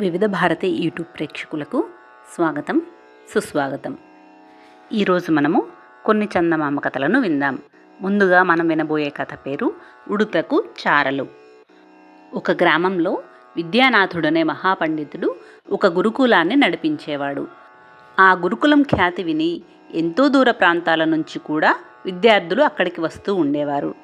వివిధ భారతి యూట్యూబ్ ప్రేక్షకులకు స్వాగతం సుస్వాగతం. ఈరోజు మనము కొన్ని చందమామ కథలను విందాం. ముందుగా మనం వినబోయే కథ పేరు ఉడుతకు చారలు. ఒక గ్రామంలో విద్యానాథుడనే మహాపండితుడు ఒక గురుకులాన్ని నడిపించేవాడు. ఆ గురుకులం ఖ్యాతి విని ఎంతో దూర ప్రాంతాల నుంచి కూడా విద్యార్థులు అక్కడికి వస్తూ ఉండేవారు.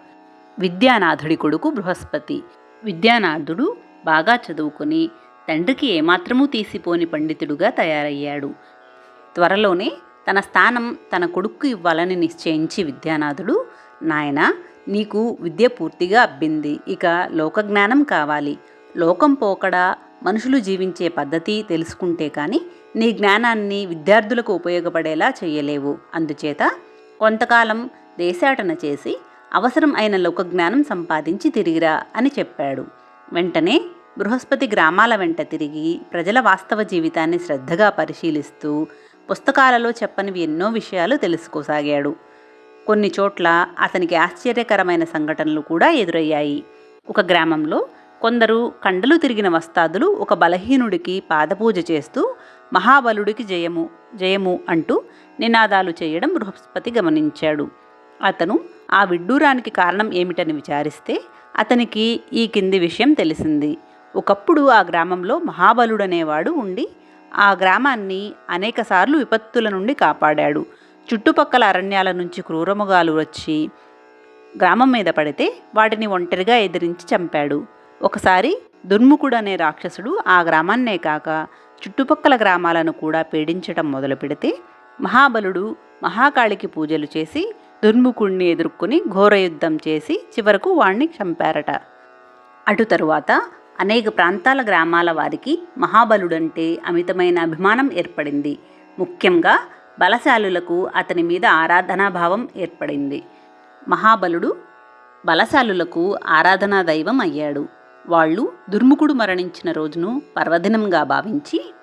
విద్యానాథుడి కొడుకు బృహస్పతి. విద్యానాథుడు బాగా చదువుకొని తండ్రికి ఏమాత్రమూ తీసిపోని పండితుడుగా తయారయ్యాడు. త్వరలోనే తన స్థానం తన కొడుక్కు ఇవ్వాలని నిశ్చయించి విద్యానాథుడు నాయన నీకు విద్య పూర్తిగా అబ్బింది. ఇక లోకజ్ఞానం కావాలి. లోకం పోకడా మనుషులు జీవించే పద్ధతి తెలుసుకుంటే కానీ నీ జ్ఞానాన్ని విద్యార్థులకు ఉపయోగపడేలా చేయలేవు అందుచేత కొంతకాలం దేశాటన చేసి అవసరం అయిన లోకజ్ఞానం సంపాదించి తిరిగిరా అని చెప్పాడు. వెంటనే బృహస్పతి గ్రామాల వెంట తిరిగి ప్రజల వాస్తవ జీవితాన్ని శ్రద్ధగా పరిశీలిస్తూ పుస్తకాలలో చెప్పనివి ఎన్నో విషయాలు తెలుసుకోసాగాడు. కొన్ని చోట్ల అతనికి ఆశ్చర్యకరమైన సంఘటనలు కూడా ఎదురయ్యాయి. ఒక గ్రామంలో కొందరు కండలు తిరిగిన వస్తాదులు ఒక బలహీనుడికి పాదపూజ చేస్తూ మహాబలుడికి జయము జయము అంటూ నినాదాలు చేయడం బృహస్పతి గమనించాడు. అతను ఆ విడ్డూరానికి కారణం ఏమిటని విచారిస్తే అతనికి ఈ కింది విషయం తెలిసింది. ఒకప్పుడు ఆ గ్రామంలో మహాబలుడనేవాడు ఉండి ఆ గ్రామాన్ని అనేకసార్లు విపత్తుల నుండి కాపాడాడు. చుట్టుపక్కల అరణ్యాల నుంచి క్రూరముగాలు వచ్చి గ్రామం మీద పడితే వాటిని ఒంటరిగా ఎదిరించి చంపాడు. ఒకసారి దుర్ముఖుడు అనే రాక్షసుడు ఆ గ్రామాన్నే కాక చుట్టుపక్కల గ్రామాలను కూడా పీడించటం మొదలు పెడితే మహాబలుడు మహాకాళికి పూజలు చేసి దుర్ముఖుణ్ణి ఎదుర్కొని ఘోరయుద్ధం చేసి చివరకు వాణ్ణి చంపారట. అటు తరువాత అనేక ప్రాంతాల గ్రామాల వారికి మహాబలుడంటే అమితమైన అభిమానం ఏర్పడింది. ముఖ్యంగా బలశాలులకు అతని మీద ఆరాధనాభావం ఏర్పడింది. మహాబలుడు బలశాలులకు ఆరాధనా దైవం అయ్యాడు. వాళ్ళు దుర్ముఖుడు మరణించిన రోజును పర్వదినంగా భావించి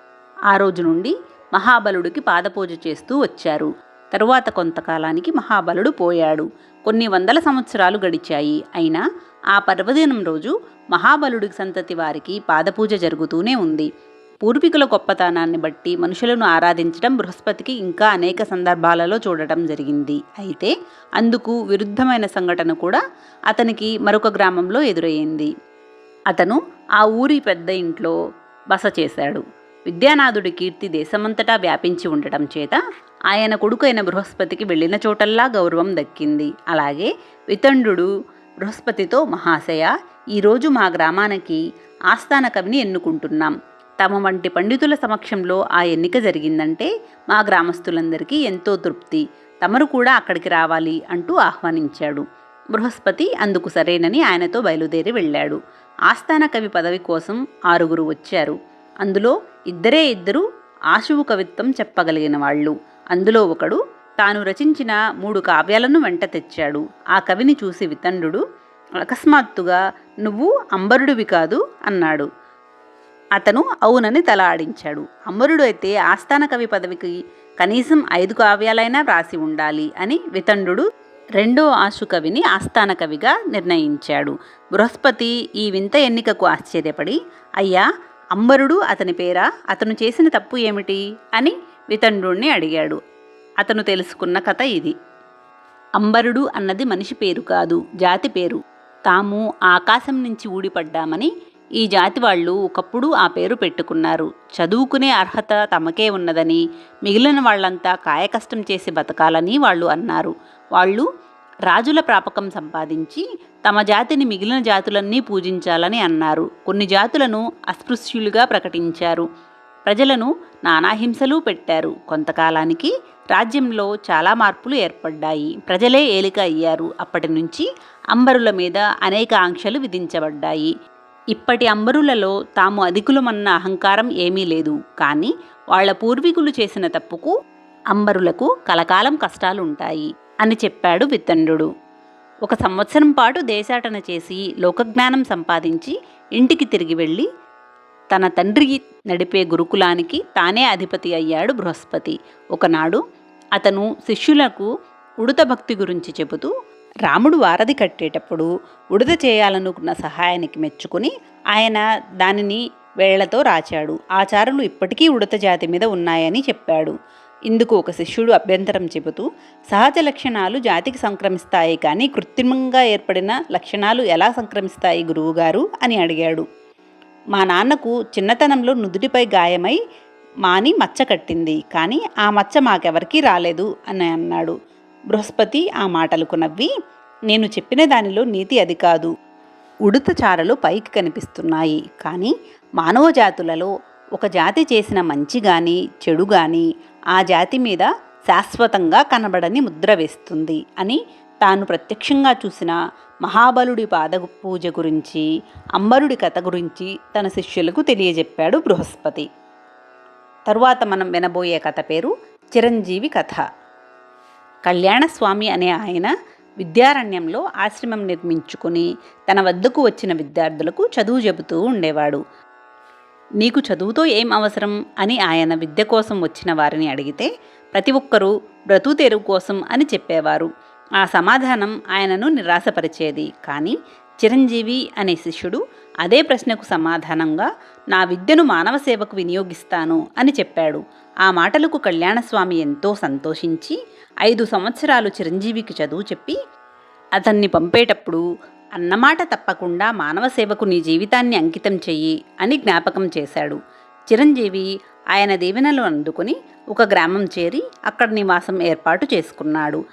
ఆ రోజు నుండి మహాబలుడికి పాదపూజ చేస్తూ వచ్చారు. తరువాత కొంతకాలానికి మహాబలుడు పోయాడు. కొన్ని వందల సంవత్సరాలు గడిచాయి. అయినా ఆ పర్వదినం రోజు మహాబలుడికి సంతతి వారికి పాదపూజ జరుగుతూనే ఉంది. పూర్వీకుల గొప్పతనాన్ని బట్టి మనుషులను ఆరాధించడం బృహస్పతికి ఇంకా అనేక సందర్భాలలో చూడటం జరిగింది. అయితే అందుకు విరుద్ధమైన సంఘటన కూడా అతనికి మరొక గ్రామంలో ఎదురయ్యింది. అతను ఆ ఊరి పెద్ద ఇంట్లో బస చేశాడు. విద్యానాథుడి కీర్తి దేశమంతటా వ్యాపించి ఉండటం చేత ఆయన కొడుకైన బృహస్పతికి వెళ్ళిన చోటల్లా గౌరవం దక్కింది. అలాగే వితండు బృహస్పతితో మహాశయ ఈరోజు మా గ్రామానికి ఆస్థాన కవిని ఎన్నుకుంటున్నాం. తమ వంటి పండితుల సమక్షంలో ఆ ఎన్నిక జరిగిందంటే మా గ్రామస్తులందరికీ ఎంతో తృప్తి. తమరు కూడా అక్కడికి రావాలి అంటూ ఆహ్వానించాడు. బృహస్పతి అందుకు సరేనని ఆయనతో బయలుదేరి వెళ్ళాడు. ఆస్థాన కవి పదవి కోసం ఆరుగురు వచ్చారు. అందులో ఇద్దరే ఇద్దరు ఆశువు కవిత్వం చెప్పగలిగిన వాళ్ళు. అందులో ఒకడు తాను రచించిన మూడు కావ్యాలను వెంట తెచ్చాడు. ఆ కవిని చూసి వితండు అకస్మాత్తుగా నువ్వు అంబరుడివి కాదు అన్నాడు. అతను అవునని తల ఆడించాడు. అంబరుడు అయితే ఆస్థాన కవి పదవికి కనీసం ఐదు కావ్యాలైనా వ్రాసి ఉండాలి అని వితండు రెండో ఆశు కవిని ఆస్థాన కవిగా నిర్ణయించాడు. బృహస్పతి ఈ వింత ఎన్నికకు ఆశ్చర్యపడి అయ్యా అంబరుడు అతని పేరా? అతను చేసిన తప్పు ఏమిటి? అని వితండ్రుణ్ణి అడిగాడు. అతను తెలుసుకున్న కథ ఇది. అంబరుడు అన్నది మనిషి పేరు కాదు జాతి పేరు. తాము ఆకాశం నుంచి ఊడిపడ్డామని ఈ జాతి వాళ్ళు ఒకప్పుడు ఆ పేరు పెట్టుకున్నారు. చదువుకునే అర్హత తమకే ఉన్నదని మిగిలిన వాళ్ళంతా కాయకష్టం చేసి బతకాలని వాళ్ళు అన్నారు. వాళ్ళు రాజుల ప్రాపకం సంపాదించి తమ జాతిని మిగిలిన జాతులన్నీ పూజించాలని అన్నారు. కొన్ని జాతులను అస్పృశ్యులుగా ప్రకటించారు. ప్రజలను నానాహింసలు పెట్టారు. కొంతకాలానికి రాజ్యంలో చాలా మార్పులు ఏర్పడ్డాయి. ప్రజలే ఏలిక అయ్యారు. అప్పటి నుంచి అంబరుల మీద అనేక ఆంక్షలు విధించబడ్డాయి. ఇప్పటి అంబరులలో తాము అధికులమన్న అహంకారం ఏమీ లేదు. కానీ వాళ్ళ పూర్వీకులు చేసిన తప్పుకు అంబరులకు కలకాలం కష్టాలు ఉంటాయి అని చెప్పాడు వితండు ఒక సంవత్సరం పాటు దేశాటన చేసి లోకజ్ఞానం సంపాదించి ఇంటికి తిరిగి వెళ్ళి తన తండ్రి నడిపే గురుకులానికి తానే అధిపతి అయ్యాడు బృహస్పతి. ఒకనాడు అతను శిష్యులకు ఉడత భక్తి గురించి చెబుతూ రాముడు వారధి కట్టేటప్పుడు ఉడత చేయాలనుకున్న సహాయానికి మెచ్చుకుని ఆయన దానిని వేళ్ళతో రాచాడు. ఆచారులు ఇప్పటికీ ఉడత జాతి మీద ఉన్నాయని చెప్పాడు. ఇందుకు ఒక శిష్యుడు అభ్యంతరం చెబుతూ సహజ లక్షణాలు జాతికి సంక్రమిస్తాయి కానీ కృత్రిమంగా ఏర్పడిన లక్షణాలు ఎలా సంక్రమిస్తాయి గురువుగారు? అని అడిగాడు. మా నాన్నకు చిన్నతనంలో నుదుటిపై గాయమై మాని మచ్చ కట్టింది. కానీ ఆ మచ్చ మాకెవరికీ రాలేదు అని అన్నాడు. బృహస్పతి ఆ మాటలకు నవ్వి నేను చెప్పిన దానిలో నీతి అది కాదు. ఉడుత చారలు పైకి కనిపిస్తున్నాయి. కానీ మానవ జాతులలో ఒక జాతి చేసిన మంచి కానీ చెడు కానీ ఆ జాతి మీద శాశ్వతంగా కనబడని ముద్ర వేస్తుంది అని తాను ప్రత్యక్షంగా చూసిన మహాబలుడి పాద పూజ గురించి అంబరుడి కథ గురించి తన శిష్యులకు తెలియజెప్పాడు బృహస్పతి. తరువాత మనం వినబోయే కథ పేరు చిరంజీవి కథ. కళ్యాణస్వామి అనే ఆయన విద్యారణ్యంలో ఆశ్రమం నిర్మించుకుని తన వద్దకు వచ్చిన విద్యార్థులకు చదువు చెబుతూ ఉండేవాడు. నీకు చదువుతో ఏం అవసరం? అని ఆయన విద్య కోసం వచ్చిన వారిని అడిగితే ప్రతి ఒక్కరూ బ్రతుకు తెరువు కోసం అని చెప్పేవారు. ఆ సమాధానం ఆయనను నిరాశపరిచేది. కానీ చిరంజీవి అనే శిష్యుడు అదే ప్రశ్నకు సమాధానంగా నా విద్యను మానవ సేవకు వినియోగిస్తాను అని చెప్పాడు. ఆ మాటలకు కళ్యాణస్వామి ఎంతో సంతోషించి ఐదు సంవత్సరాలు చిరంజీవికి చదువు చెప్పి అతన్ని పంపేటప్పుడు అన్నమాట తప్పకుండా మానవ సేవకు నీ జీవితాన్ని అంకితం చెయ్యి అని జ్ఞాపకం చేశాడు. చిరంజీవి ఆయన దీవెనలు అందుకుని ఒక గ్రామం చేరి అక్కడ నివాసం ఏర్పాటు చేసుకున్నాడు.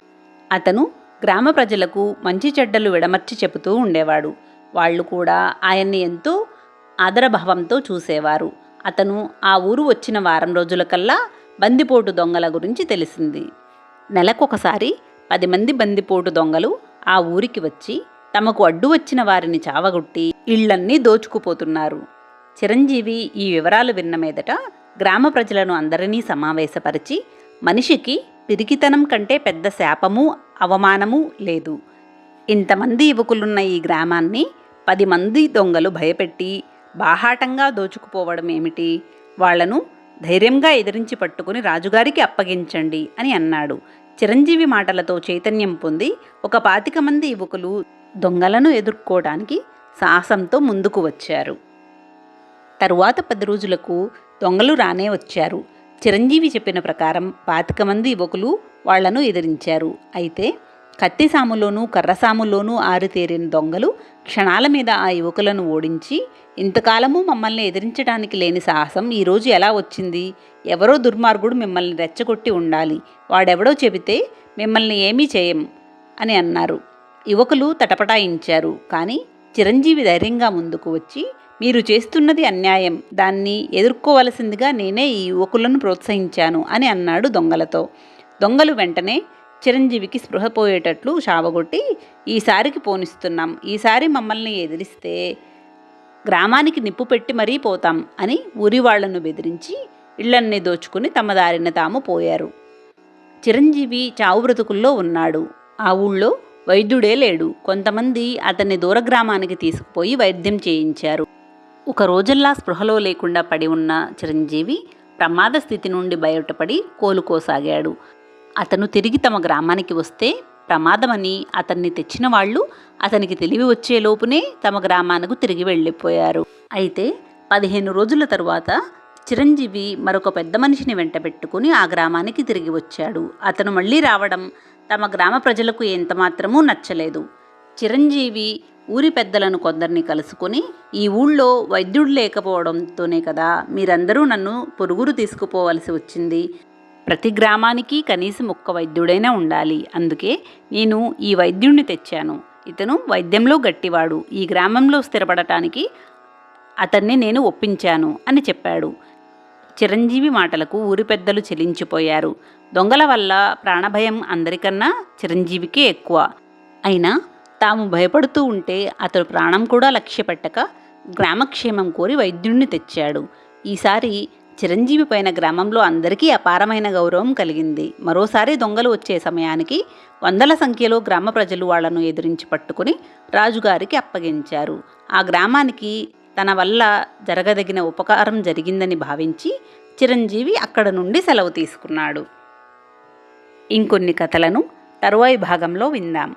అతను గ్రామ ప్రజలకు మంచి చెడ్డలు విడమర్చి చెబుతూ ఉండేవాడు. వాళ్ళు కూడా ఆయన్ని ఎంతో ఆదరభావంతో చూసేవారు. అతను ఆ ఊరు వచ్చిన వారం రోజులకల్లా బందిపోటు దొంగల గురించి తెలిసింది. నెలకొకసారి పది మంది బందిపోటు దొంగలు ఆ ఊరికి వచ్చి తమకు అడ్డు వచ్చిన వారిని చావగొట్టి ఇళ్ళన్నీ దోచుకుపోతున్నారు. చిరంజీవి ఈ వివరాలు విన్న మీదట గ్రామ ప్రజలను అందరినీ సమావేశపరిచి మనిషికి పిరికితనం కంటే పెద్ద శాపము అవమానము లేదు. ఇంతమంది యువకులున్న ఈ గ్రామాన్ని పది మంది దొంగలు భయపెట్టి బాహాటంగా దోచుకుపోవడం ఏమిటి? వాళ్ళను ధైర్యంగా ఎదిరించి పట్టుకుని రాజుగారికి అప్పగించండి అని అన్నాడు. చిరంజీవి మాటలతో చైతన్యం పొంది ఒక పాతిక మంది యువకులు దొంగలను ఎదుర్కోవడానికి సాహసంతో ముందుకు వచ్చారు. తరువాత పది రోజులకు దొంగలు రానే వచ్చారు. చిరంజీవి చెప్పిన ప్రకారం పాతిక మంది యువకులు వాళ్ళను ఎదిరించారు. అయితే కత్తిసాములోనూ కర్రసాములోనూ ఆరితేరిన దొంగలు క్షణాల మీద ఆ యువకులను ఓడించి ఇంతకాలము మమ్మల్ని ఎదిరించడానికి లేని సాహసం ఈరోజు ఎలా వచ్చింది? ఎవరో దుర్మార్గుడు మిమ్మల్ని రెచ్చగొట్టి ఉండాలి. వాడెవడో చెబితే మిమ్మల్ని ఏమీ చేయం అని అన్నారు. యువకులు తటపటాయించారు. కానీ చిరంజీవి ధైర్యంగా ముందుకు వచ్చి మీరు చేస్తున్నది అన్యాయం. దాన్ని ఎదుర్కోవలసిందిగా నేనే ఈ యువకులను ప్రోత్సహించాను అని అన్నాడు దొంగలతో. దొంగలు వెంటనే చిరంజీవికి స్పృహ పోయేటట్లు షావగొట్టి ఈసారికి పోనిస్తున్నాం. ఈసారి మమ్మల్ని ఎదిరిస్తే గ్రామానికి నిప్పు పెట్టి మరీ పోతాం అని ఊరి వాళ్ళను బెదిరించి ఇళ్ళన్నీ దోచుకుని తమ దారిన తాము పోయారు. చిరంజీవి చావు బ్రతుకుల్లో ఉన్నాడు. ఆ ఊళ్ళో వైద్యుడే లేడు. కొంతమంది అతన్ని దూర గ్రామానికి తీసుకుపోయి వైద్యం చేయించారు. ఒక రోజుల్లా స్పృహలో లేకుండా పడి ఉన్న చిరంజీవి ప్రమాద స్థితి నుండి బయటపడి కోలుకోసాగాడు. అతను తిరిగి తమ గ్రామానికి వస్తే ప్రమాదమని అతన్ని తెచ్చిన వాళ్ళు అతనికి తెలివి వచ్చే లోపునే తమ గ్రామానికి తిరిగి వెళ్ళిపోయారు. అయితే పదిహేను రోజుల తరువాత చిరంజీవి మరొక పెద్ద మనిషిని వెంటబెట్టుకుని ఆ గ్రామానికి తిరిగి వచ్చాడు. అతను మళ్ళీ రావడం తమ గ్రామ ప్రజలకు ఎంతమాత్రమూ నచ్చలేదు. చిరంజీవి ఊరి పెద్దలను కొందరిని కలుసుకొని ఈ ఊళ్ళో వైద్యుడు లేకపోవడంతోనే కదా మీరందరూ నన్ను పొరుగురు తీసుకుపోవలసి వచ్చింది. ప్రతి గ్రామానికి కనీసం ఒక్క వైద్యుడైనా ఉండాలి. అందుకే నేను ఈ వైద్యుణ్ణి తెచ్చాను. ఇతను వైద్యంలో గట్టివాడు. ఈ గ్రామంలో స్థిరపడటానికి అతన్ని నేను ఒప్పించాను అని చెప్పాడు. చిరంజీవి మాటలకు ఊరి పెద్దలు చెలించిపోయారు. దొంగల వల్ల ప్రాణభయం అందరికన్నా చిరంజీవికే ఎక్కువ. అయినా తాము భయపడుతూ ఉంటే అతడు ప్రాణం కూడా లక్ష్యపెట్టక గ్రామక్షేమం కోరి వైద్యుణ్ణి తెచ్చాడు. ఈసారి చిరంజీవి పైన గ్రామంలో అందరికీ అపారమైన గౌరవం కలిగింది. మరోసారి దొంగలు వచ్చే సమయానికి వందల సంఖ్యలో గ్రామ ప్రజలు వాళ్ళను ఎదిరించి పట్టుకుని రాజుగారికి అప్పగించారు. ఆ గ్రామానికి తన వల్ల జరగదగిన ఉపకారం జరిగిందని భావించి చిరంజీవి అక్కడ నుండి సెలవు తీసుకున్నాడు. ఇంకొన్ని కథలను తరువాయి భాగంలో విందాం.